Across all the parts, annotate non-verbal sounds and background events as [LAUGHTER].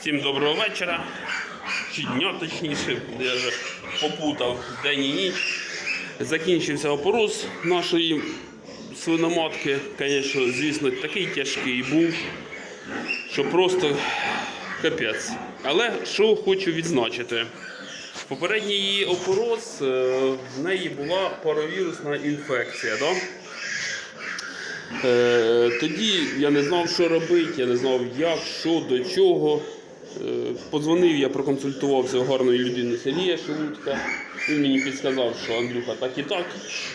Всім доброго вечора. Чи дня точніше, я вже попутав день і ніч. Закінчився опорос нашої свиноматки. Звісно, звісно, такий тяжкий був, що просто капець. Але що хочу відзначити. Попередній її опорос, е, в неї була паровірусна інфекція. Да? Е, тоді я не знав, що робити, я не знав, як, що, до чого. Е, подзвонив, я проконсультувався у гарної людини Сергія Шелудька. Він мені підказав, що Андрюха так і так.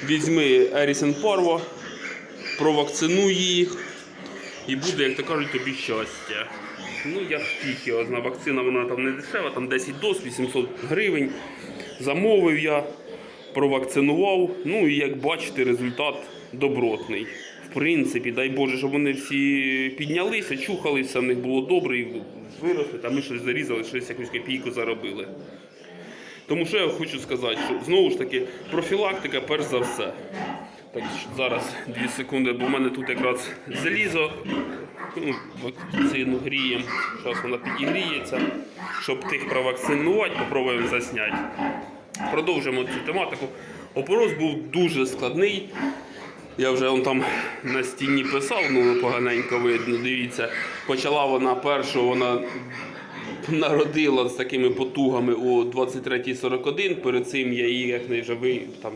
Візьми Ерісен Парво, провакцинуй їх, і буде, як то кажуть, тобі щастя. Ну, я втіх його зна. Вакцина вона там не дешева, там 10 доз, 800 гривень. Замовив я, провакцинував. Ну і як бачите, результат добротний. В принципі, дай Боже, щоб вони всі піднялися, чухалися, в них було добре і виросли, там ми щось зарізали, щось якусь копійку заробили. Тому що я хочу сказати, що знову ж таки профілактика перш за все. Так, зараз 2 секунди, бо в мене тут якраз залізо. Ну, вакцину гріємо. Зараз вона підігріється. Щоб тих провакцинувати, попробуємо засняти. Продовжимо цю тематику. Опорос був дуже складний. Я вже он там на стіні писав, ну поганенько видно. Дивіться, почала вона першу, вона народила з такими потугами у 23.41. Перед цим я її як не ви там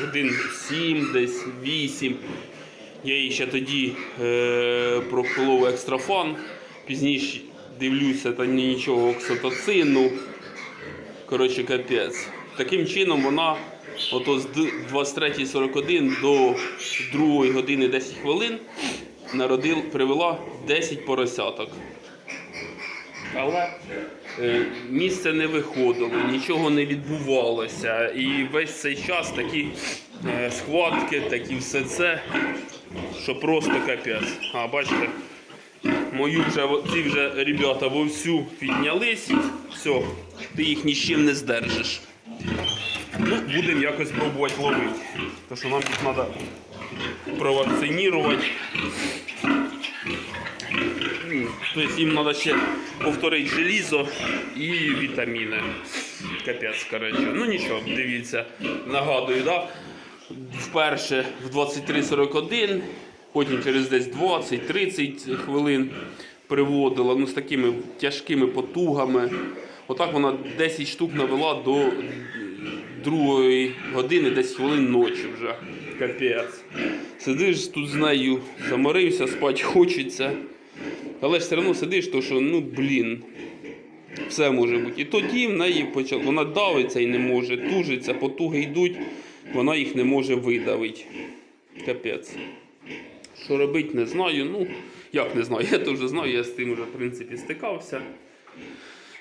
годин 7, десь 8. Я її ще тоді е, проколов екстрафан. Пізніше дивлюся, та нічого окситоцину. Коротше, капець. Таким чином вона ото з 23.41 до 2 години 10 хвилин народил, привела 10 поросяток. Але е, місце не виходило, нічого не відбувалося. І весь цей час такі е, схватки, такі все це, що просто капець. А бачите, мою вже ці вже ребята вовсю піднялись. Все, ти їх ні з чим не здержиш. Ну, будемо якось пробувати ловити. Тому що нам їх треба провакцинувати. Тобто їм треба ще повторити желізо і вітаміни. Капець, коротше. Ну нічого, дивіться. Нагадую, да? вперше в 23.41, потім через десь 20-30 хвилин приводила ну, з такими тяжкими потугами. Отак вона 10 штук навела до 2 години, 10 хвилин ночі вже. Капець. Сидиш тут з нею, заморився, спати хочеться. Але ж все одно сидиш, то що, ну блін, все може бути. І тоді в неї почала, вона давиться і не може, тужиться, потуги йдуть, вона їх не може видавити. Капець. Що робити, не знаю. Ну, як не знаю, [LAUGHS] я то вже знаю, я з тим вже в принципі стикався.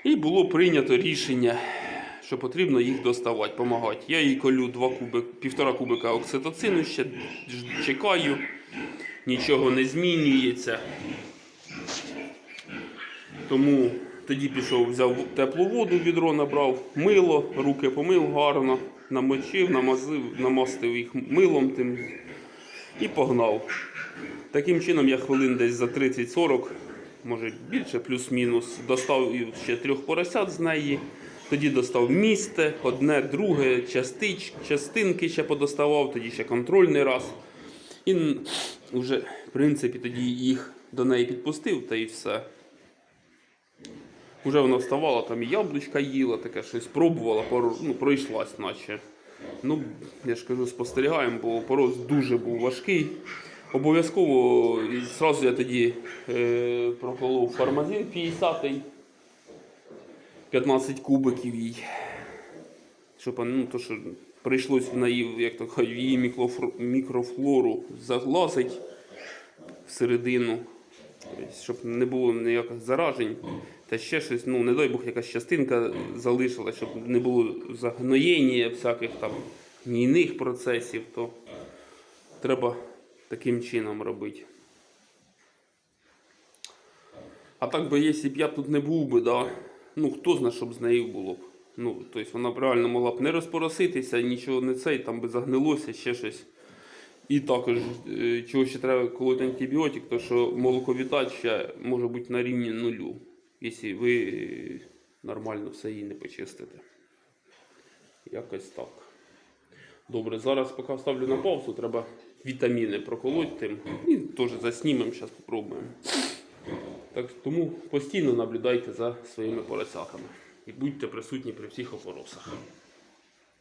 І було прийнято рішення, що потрібно їх доставати, допомагати. Я їй колю два куби, півтора кубика окситоцину, ще чекаю, нічого не змінюється. Тому тоді пішов, взяв теплу воду, відро набрав, мило, руки помив гарно, намочив, намазив, намастив їх милом тим і погнав. Таким чином я хвилин десь за 30-40, може більше, плюс-мінус, достав ще трьох поросят з неї. Тоді достав місце, одне, друге, частич, частинки ще подоставав, тоді ще контрольний раз. І вже, в принципі, тоді їх до неї підпустив та і все. Уже вона вставала, там і яблучка їла, таке щось пробувала, пару, ну, пройшлась наче. Ну, я ж кажу, спостерігаємо, бо порос дуже був важкий. Обов'язково і зразу я тоді е, проколов фармазин 50-й, 15 кубиків їй. Щоб ну, то, що прийшлось в неї, як то кажуть, її мікрофлору заглазить всередину, щоб не було ніяких заражень. Та ще щось, ну не дай Бог, якась частинка залишилась, щоб не було загноєння всяких там гнійних процесів, то треба таким чином робити. А так би, якщо б я тут не був би, да, ну хто знає, що б з нею було б. Ну, тобто вона б реально могла б не розпороситися, нічого не цей, там би загнилося, ще щось. І також, е, чого ще треба колоти антибіотик, то що молоковіддача може бути на рівні нулю, якщо ви нормально все її не почистите. Якось так. Добре, зараз поки ставлю на паузу, треба вітаміни проколоть тим. І теж заснімемо, зараз спробуємо. Так, тому постійно наблюдайте за своїми поросятами і будьте присутні при всіх опоросах.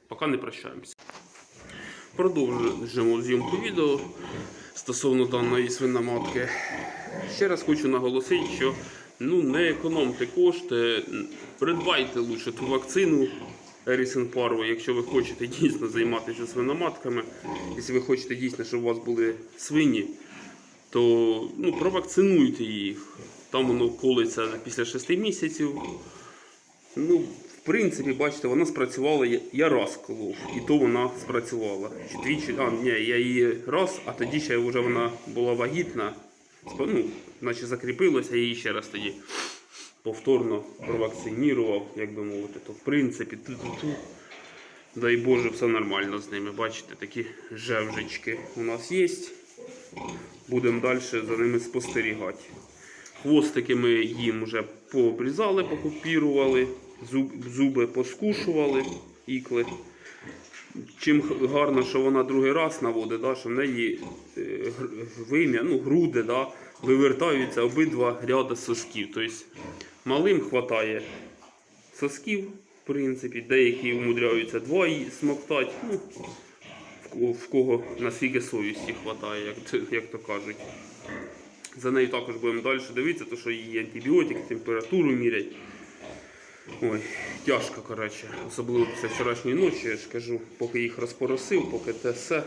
Поки не прощаємося. Продовжуємо зйомку відео стосовно даної свиноматки. Ще раз хочу наголосити, що ну, не економте кошти, придбайте лучше ту вакцину Ерісен Пару, якщо ви хочете дійсно займатися свиноматками, якщо ви хочете дійсно, щоб у вас були свині, то ну, провакцинуйте їх. Там воно колиться після 6 місяців. Ну, в принципі, бачите, вона спрацювала. Я, раз колов, і то вона спрацювала. Чи двічі, а ні, я її раз, а тоді ще вже вона була вагітна. Ну, наче закріпилося, я її ще раз тоді повторно провакцинував, як би мовити. То в принципі, ту-ту-ту. Дай Боже, все нормально з ними. Бачите, такі жевжички у нас є. Будемо далі за ними спостерігати. Хвостики ми їм вже пообрізали, покупірували, зуб, зуби поскушували, ікли. Чим гарно, що вона другий раз наводить, да, що в неї е, вим'я, ну, груди да, вивертаються обидва ряди сосків. Тобто малим вистачає сосків, в принципі, деякі умудряються два смоктати. Ну, в кого, наскільки совісті вистачає, як, як то кажуть. За нею також будемо далі дивитися, тому що її антибіотик, температуру мірять. Ой, тяжко, коротше. Особливо після вчорашньої ночі, я ж кажу, поки їх розпоросив, поки те все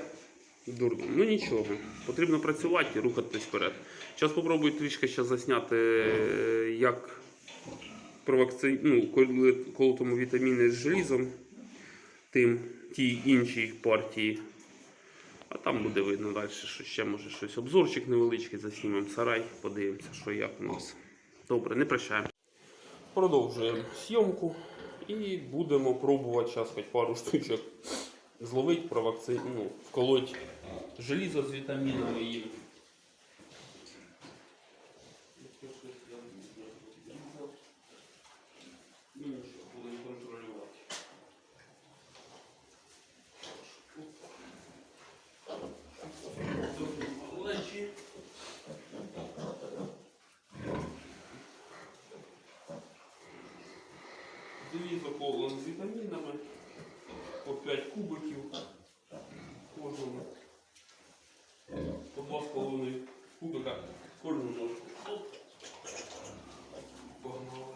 дурно. Ну нічого, потрібно працювати і рухатись вперед. Зараз спробую трішки ще засняти, е, як провакци... ну, коли колотому вітаміни з желізом, тим тій іншій партії. А там буде видно далі, що ще може щось. Обзорчик невеличкий, заснімемо сарай, подивимося, що як у нас. Добре, не прощаємо. Продовжуємо зйомку і будемо пробувати зараз хоч пару штучок зловити, провакцину, ну, вколоть желізо з вітамінами їм. Ну нічого, будемо контролювати. Малечі. Залізо колон з вітамінами. По 5 кубиків кожному. По 2,5 кубика кожну ножку. Оп. Погнали.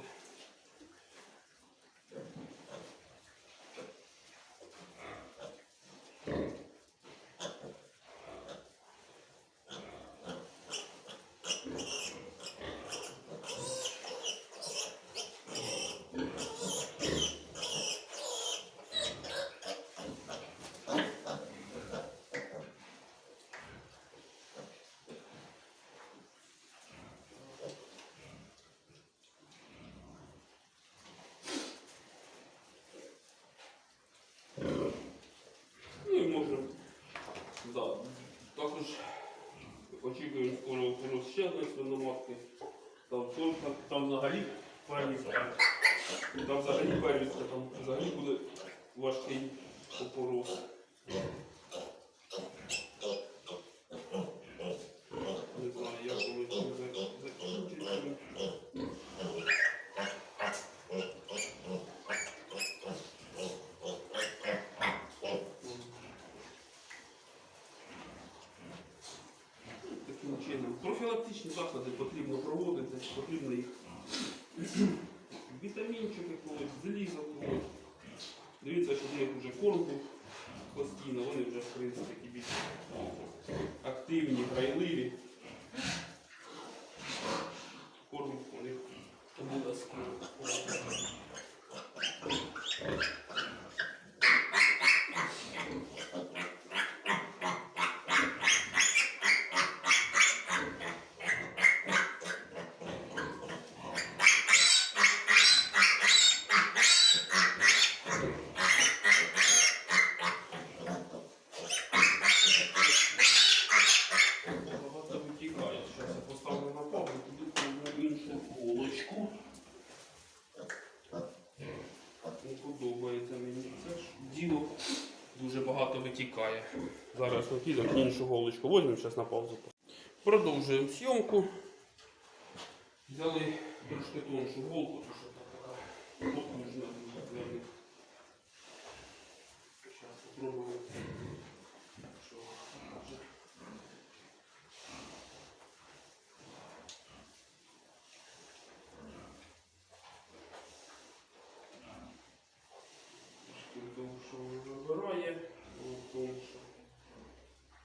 Ну і можемо. Да. Також очікуємо скоро опорос ще одної свиноматки. Там, там, там, там взагалі первістка. Там взагалі первістка, там взагалі буде важкий опорос. Не знаю, як воно це. Таким чином. Профілактичні заходи потрібно проводити, потрібно їх вітамінчики колись, залізо колись. Дивіться, що в них вже корм постійно, вони вже в принципі такі більш активні, грайливі. Голочку. Не подобається мені це ж діло. Дуже багато витікає. Зараз підемо іншу голочку візьмемо, зараз на паузу. Продовжуємо зйомку. Взяли трошки тоншу голку, тому що така потужна. Зараз спробуємо. Що каже. Трошки довше вибирає, ну, тонше.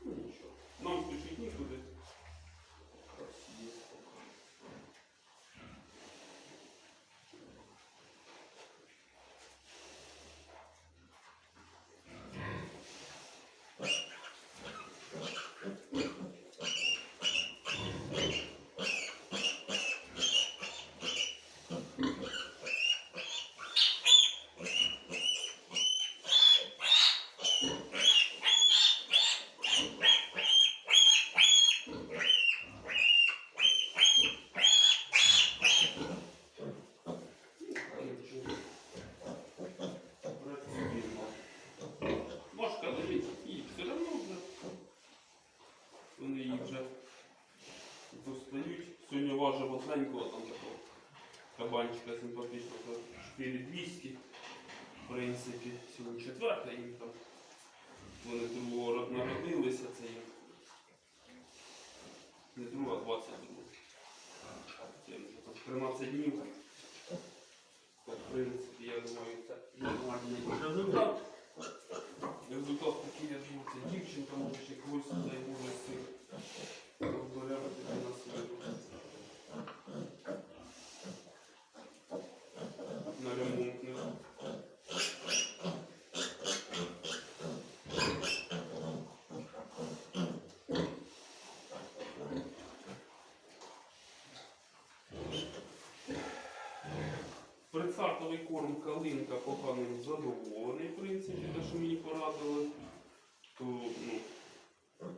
Ну нічого. Нам включить нікуди. Красиво. Машка лежить і все одно вже. Вони її вже достають. Сьогодні важив там такого кабанчика симпатичного 4200. В принципі, сьогодні четверта їм там. Вони другого народилися, це їм. Не друга, а 22. Це їм вже там 13 днів. То, в принципі, я думаю, це нормальний результат. Результат такий, я думаю, це дівчинка, може ще когось, дай Боже, цих розберемо тоді на свою. На ремонт не. Предстартовий корм калинка поганим задоволений, в принципі, те, що мені порадили. То, ну,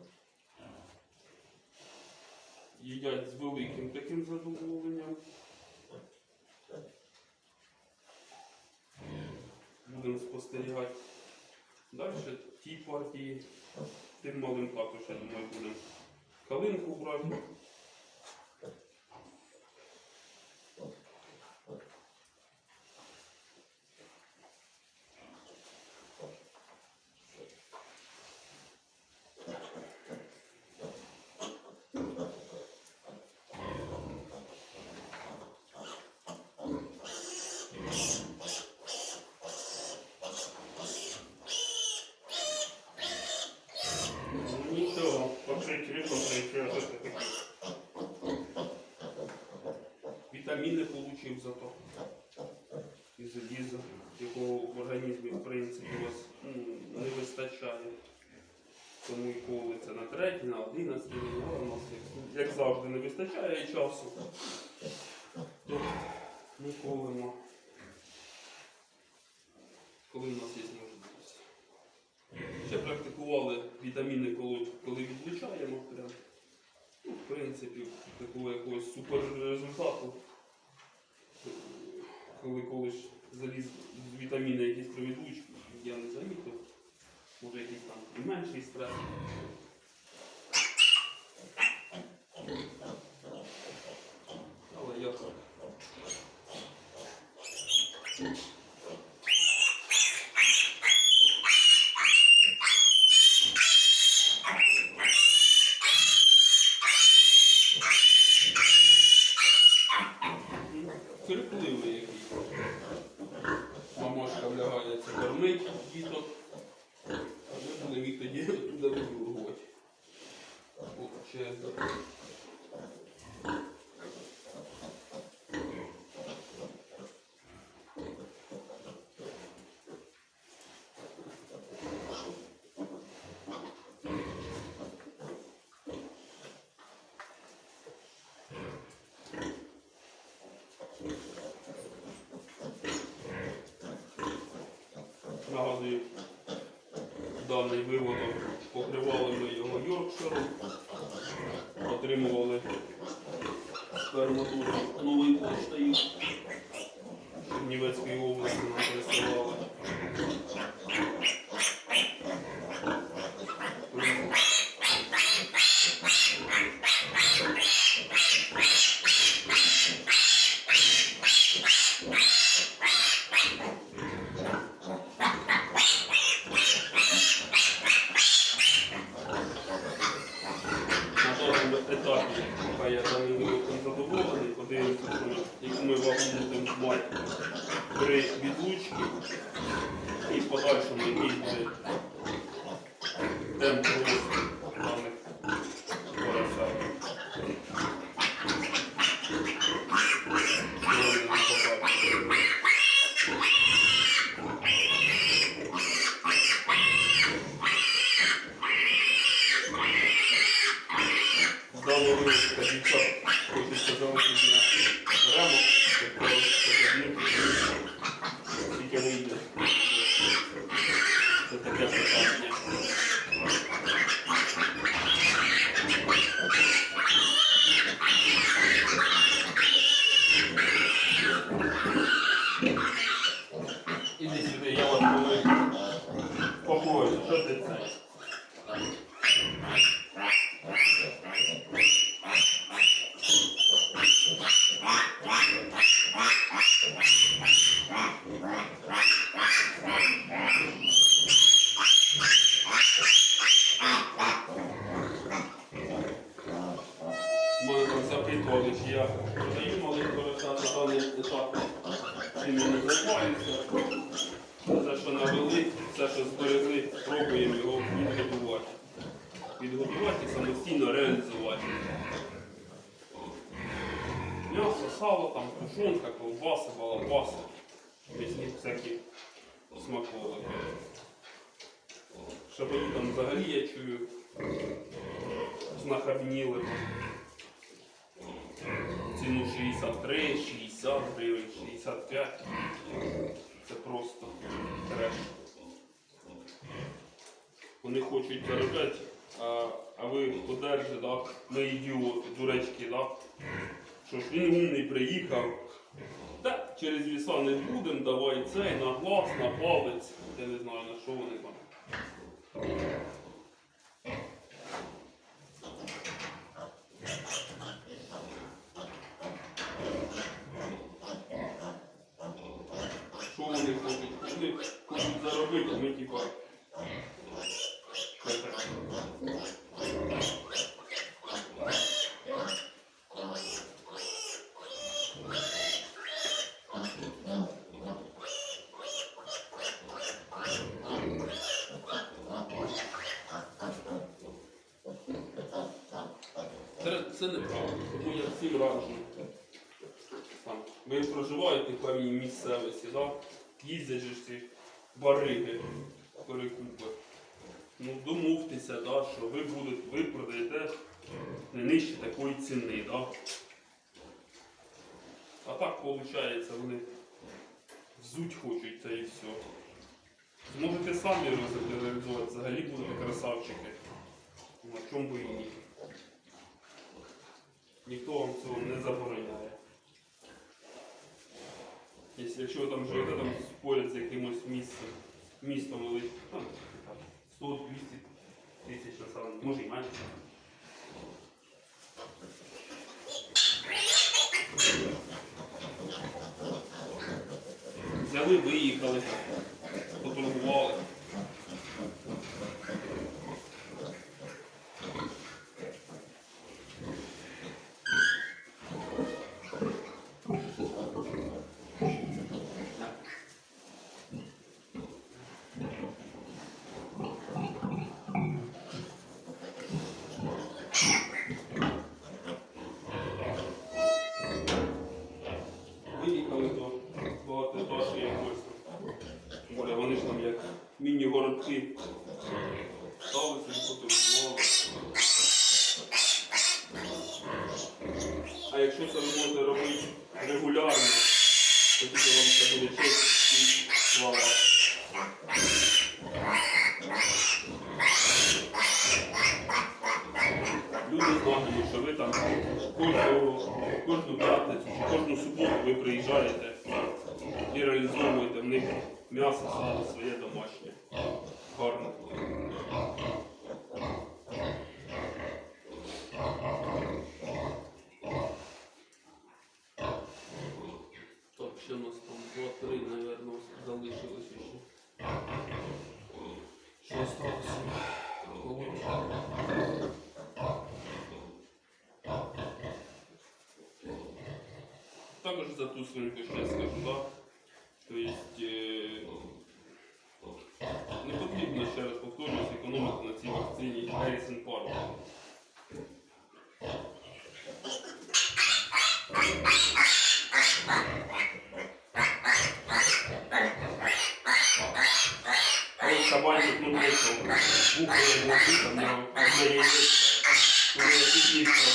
їдять з великим таким задоволенням. Будемо спостерігати далі ті партії. Тим малим також, я думаю, будемо калинку брати. Нічого, покрити, покрити, а що це таке? Вітаміни отримав зато. І якого в організмі, в принципі, у вас ну, не вистачає. Тому і колиться на третій, на одинадцятий, на у нас як, завжди не вистачає часу. То ми колимо. Коли у нас є можливість. Ще практикували вітаміни, коли, коли відлучаємо прям. Ну, в принципі, такого якогось супер результату. Коли колиш заліз вітаміни якісь провідують, я не замітив. Може якийсь там менший стрес. Але я так. Крикливий який. Мамошка влягається кормить діток. А ми будемо їх тоді туди видургувати. О, ще так. Нагадую, даний виводок покривали ми його Йоркширом, отримували арматура новий поштою. Чернівецької області нам присилали. На даному етапі, поки я там не виконав задоволений, подивимося, що яку ми вагу будемо мати при відлучці і в подальшому який буде темп росту даних поросят. Здало вилочка дівчат, залишити на рамок, показник тільки вийде. Це таке питання. Іди сюди, я вас коли попрошу, що ти це? Мене там запитували, чи я продаю малих поросят на даний етап. Чим я не займаюся. Все, що навели, все, що зберегли, пробуємо його відгодувати. Відгодувати і самостійно реалізувати. М'ясо, сало, там, тушонка, ковбаси, балабаси. Різні всякі смаколики. Шабані там взагалі я чую знахабніли. Ціну 63, 60 гривень, 65. Це просто треш. Вони хочуть заробляти, а, а ви подержите, да? ми ідіоти, дуречки, да? що ж він умний приїхав. Та через віса не будемо, давай цей, на глаз, на палець. Я не знаю на що вони там. Що вони хочуть? Вони хочуть заробити, ми типа. це так. Це, це неправда, всім раджу. Там, ви проживаєте в певній місцевості, да? їздять ж ці бариги, перекупи. Ну, домовтеся, да, що ви будете, ви продаєте не нижче такої ціни. Да? А так виходить, вони взуть хочуть та і все. Зможете самі реалізувати, взагалі будете красавчики. На чому би і ні. Ніхто вам цього не забороняє. Якщо, ви там живете там поряд з якимось місцем, містом великим, там 100-200 тисяч населення, може і менше. Взяли, виїхали, поторгували. Виїхали до багатоетажної якось. Бля, вони ж там як міні-городки. Стали собі потурбували. А якщо це ви можете робити регулярно, то тільки вам це буде честь і слава. Люди що ви там кожного, кожну п'ятницю кожну суботу ви приїжджаєте і реалізовуєте в них м'ясо своє домашнє. Гарно. Так, ще у нас там 2-3, наверное, залишилось ще. Що осталося? Колоть. Також за ту свинку ще скажу, да? То есть, е, не потрібно, ще раз повторюсь, економити на цій вакцині Harrison Park. Ось кабанчик, ну вийшов. Бухає глухи, там його одне яєчко. Коли я під'їхала,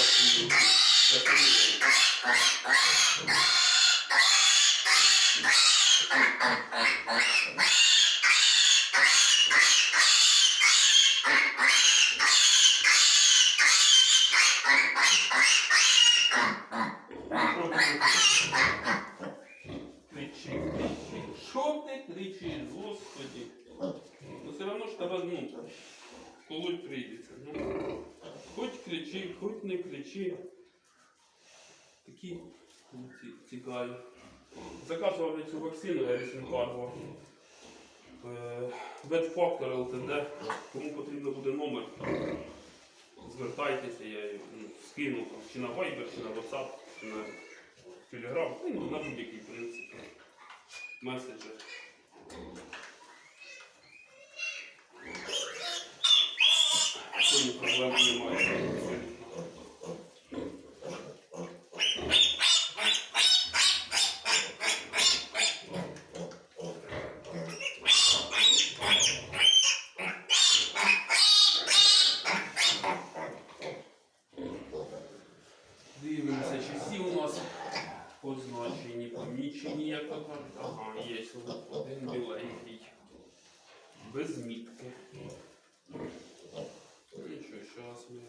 я під'їхала. Кричи, кричи. Що ти кричиш, господи? Ну все одно ж тебе, ну, колоть прийдеться. Ну, хоч кричи, хоч не кричи. Такі цікаві. Заказував я цю вакцину Cargo. Е, Ветфактор ЛТД. Кому потрібно буде номер, звертайтеся, я ну, скину чи на Viber, чи на WhatsApp, чи на Telegram, ну, на будь-який в принципі меседжер. Тому проблем немає. абсолютно. Дивимося, чи всі у нас позначені, помічені, як то. Ага, є один біленький. Без мітки. Нічого, зараз ми.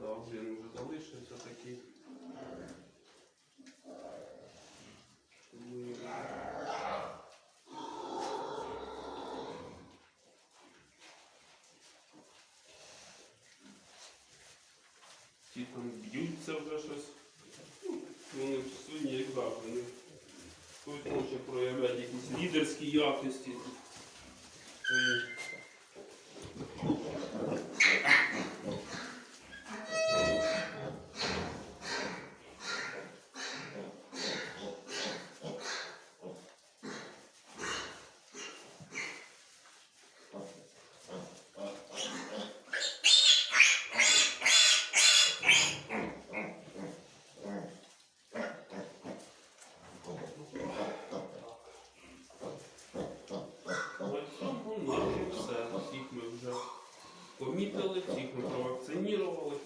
Да, він вже залишився такий. Ми- Ті там б'ються вже щось. Ну, Вони свині як завжди. Вони хтось хоче проявляти якісь лідерські якості. Свої. На цьому наче все. Всіх ми вже помітили, всіх ми провакцинірували.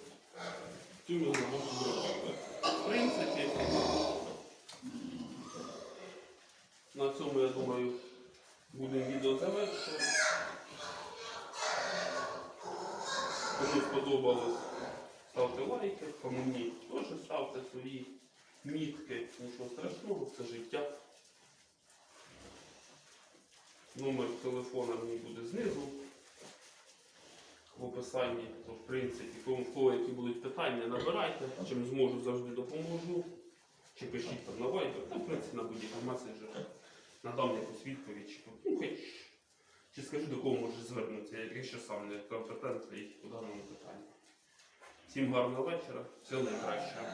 Цю ми роботу зробили. В принципі, на цьому, я думаю, будемо відео завершувати. Кому сподобалось, ставте лайки, кому ні, теж ставте свої мітки. Нічого страшного, це життя. Номер телефона мені буде знизу в описанні. То, в принципі, кому кого які будуть питання, набирайте. Чим зможу, завжди допоможу. Чи пишіть там на Viber, та в принципі на будь-який меседжер. Надам якусь відповідь. Чи, ну, хоч, чи скажу, до кого можеш звернутися, якщо сам не компетентний у даному питанні. Всім гарного вечора, всього найкращого.